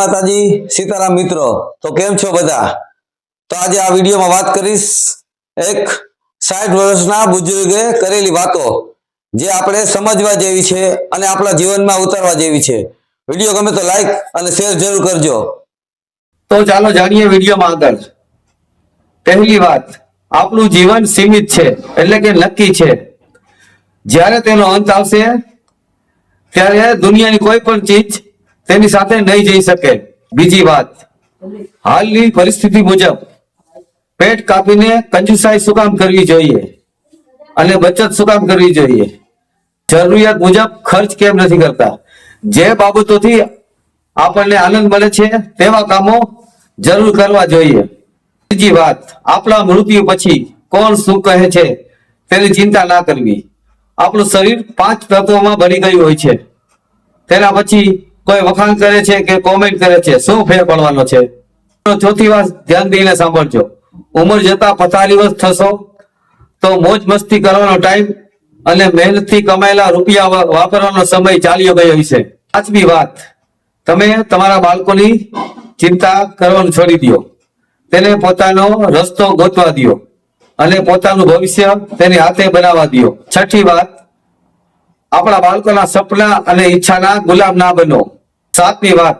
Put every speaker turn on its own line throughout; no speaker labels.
માતાજી, સીતારામ મિત્રો. તો કેમ છો બધા? તો આજે આ વિડીયોમાં વાત કરીશ એક સાઠ વર્ષના બુજુર્ગે કરેલી વાતો, જે આપણે સમજવા જેવી છે અને આપણા જીવનમાં ઉતારવા જેવી છે. વીડિયો ગમે તો લાઈક અને શેર જરૂર કરજો.
તો ચાલો જાણીએ વિડીયોમાં આગળ. પહેલી વાત, આપણું જીવન સીમિત છે, એટલે કે નક્કી છે. જ્યારે તેનો અંત આવશે, ત્યારે દુનિયાની કોઈ પણ ચીજ તેની સાથે નહીં જઈ શકે. બીજી વાત, હાલની પરિસ્થિતિ મુજબ પેટ કાપીને કંજુસાઈ શું કામ કરવી જોઈએ અને બચત શું કામ કરવી જોઈએ. જરૂરિયાત મુજબ ખર્ચ કેમ નથી કરતા? જે બાબતોથી આપણને આનંદ મળે છે, તેવા કામો જરૂર કરવા જોઈએ. બીજી વાત, આપણા મૃત્યુ પછી કોણ શું કહે છે, તેની ચિંતા ના કરવી. આપણું શરીર પાંચ તત્વોમાં બની ગયું હોય છે. તેના પછી કોઈ વખાણ કરે છે કે કોમેન્ટ કરે છે? શું ફેર પડવાનો છે? ચોથી વાત ધ્યાન દઈને સાંભળજો. ઉંમર જતા પથારી વર્ષ થશો, તો મોજ મસ્તી કરવાનો ટાઈમ અને મહેનતથી કમાયેલા રૂપિયા વાપરવાનો સમય ચાલ્યો ગયો છે પાંચમી વાત, તમે તમારા બાળકોની ચિંતા કરવાનું છોડી દો. તેને પોતાનો રસ્તો ગોતવા દો અને પોતાનું ભવિષ્ય તેની હાથે બનાવવા દો. છઠ્ઠી વાત, આપણા બાળકોના સપના અને ઈચ્છાના ગુલામ ના બનો. સાતમી વાત.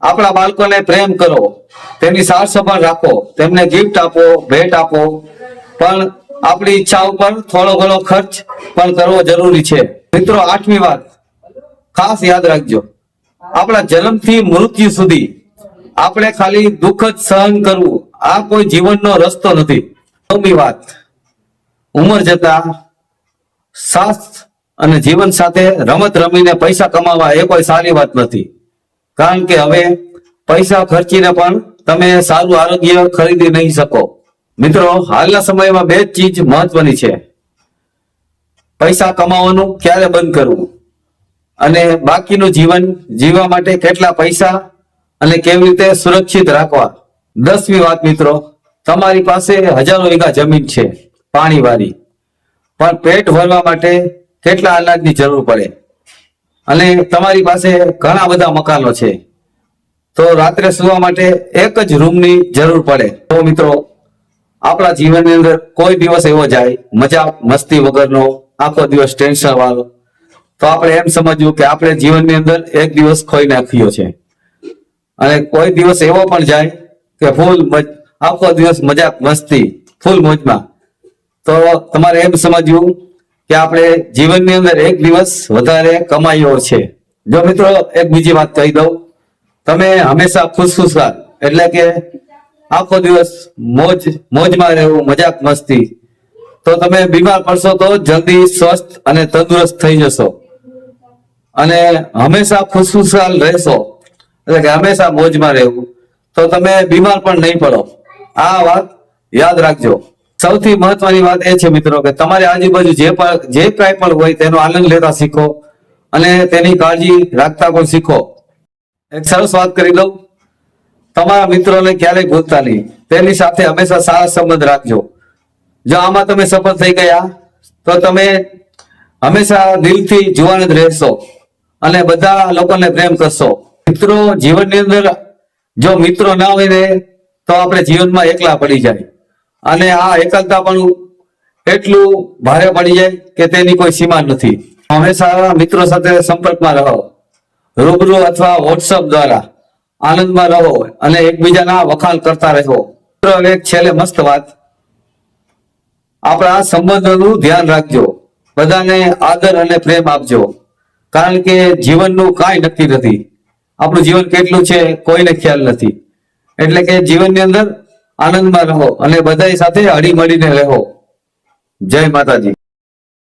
આપણા બાળકોને પ્રેમ કરો. તેની સાર સંભાળ રાખો. તેમને ગિફ્ટ આપો, ભેટ આપો. પણ આપણી ઈચ્છા ઉપર થોડો ઘણો ખર્ચ પણ કરવો જરૂરી છે. મિત્રો, આઠમી વાત. ખાસ યાદ રાખજો. આપણા જન્મથી મૃત્યુ સુધી આપણે ખાલી દુઃખ જ સહન કરવું. આ કોઈ જીવનનો રસ્તો નથી. નવમી વાત. ઉંમર જતા સ્વાસ્થ્ય અને જીવન સાથે રમત રમીને પૈસા કમાવા એ કોઈ સારી વાત નથી. કારણ કે હવે પૈસા ખર્ચીને પણ તમે સારું આરોગ્ય ખરીદી નહીં શકો. મિત્રો, હાલના સમયમાં બે ચીજ મહત્વની છે. પૈસા કમાવાનું ક્યારે બંધ કરવું? અને બાકીનું જીવન જીવવા માટે કેટલા પૈસા અને કેવી રીતે સુરક્ષિત રાખવા? દસમી વાત મિત્રો, તમારી પાસે હજારો વીઘા જમીન છે પાણી વાળી પણ પેટ ભરવા માટે કેટલા અનાજની જરૂર પડે? અને તમારી પાસે ઘણા બધા મકાનો છે. તો રાત્રે સુવા માટે એક જ રૂમની જરૂર પડે. તો મિત્રો, આપણા જીવનની અંદર કોઈ દિવસ એવો જાય મજા મસ્તી વગરનો આખો દિવસ ટેન્શન વાળો. તો આપણે એમ સમજવું કે આપણે જીવનની અંદર એક દિવસ ખોઈ નાખ્યો છે. અને કોઈ દિવસ એવો પણ જાય કે ફૂલ આખો દિવસ મજાક, મસ્તી, ફૂલ મોજમાં. તો તમારે એમ સમજવું કે આપણે જીવનની અંદર એક દિવસ વધારે કમાયો છે. જો મિત્રો, એક બીજી વાત કહી દઉં. તમે હંમેશા ખુશખુશાલ એટલે કે આખો દિવસ મોજ, મોજમાં રહેવું, મજાક મસ્તી. તો તમે બીમાર પડશો તો જલ્દી સ્વસ્થ અને તંદુરસ્ત થઈ જશો. અને હંમેશા ખુશખુશાલ રહેશો. એટલે કે હંમેશા મોજમાં રહેવું. તો તમે બીમાર પણ નહીં પડો. આ વાત યાદ રાખજો. સૌથી મહત્વની વાત એ છે મિત્રો કે તમારી આજુબાજુ જે પણ જે કાંઈ પણ હોય તેનો આનંદ લેતા શીખો અને તેની કાળજી રાખતા પણ શીખો. એક સરસ વાત કરી દઉં. તમારા મિત્રોને ક્યારેય ભૂલતા નહીં. તેની સાથે હંમેશા સારા સંબંધ રાખજો. જો આમાં તમે સફળ થઈ ગયા, તો તમે હંમેશા દિલથી જુવાન જ રહેશો અને બધા લોકોને પ્રેમ કરશો. મિત્રો, જીવનની અંદર જો મિત્રો ના હોય ને, તો આપણે જીવનમાં એકલા પડી જાય. અને આ એકલતા પણ એટલું ભારે પડી જાય કે તેની કોઈ સીમા નથી. હંમેશા મિત્રો સાથે સંપર્કમાં રહો. રૂબરૂ અથવા વોટ્સઅપ દ્વારા આનંદમાં રહો અને એકબીજાના વખાણ કરતા રહો. એક છેલ્લે મસ્ત વાત. આપણા સંબંધોનું ધ્યાન રાખજો. બધાને આદર અને પ્રેમ આપજો. કારણ કે જીવનનું કાંઈ નક્કી નથી. આપણું જીવન કેટલું છે કોઈને ખ્યાલ નથી. એટલે કે જીવનની અંદર આનંદમાં રહો અને બધા સાથે હળી મળીને રહો. જય માતાજી.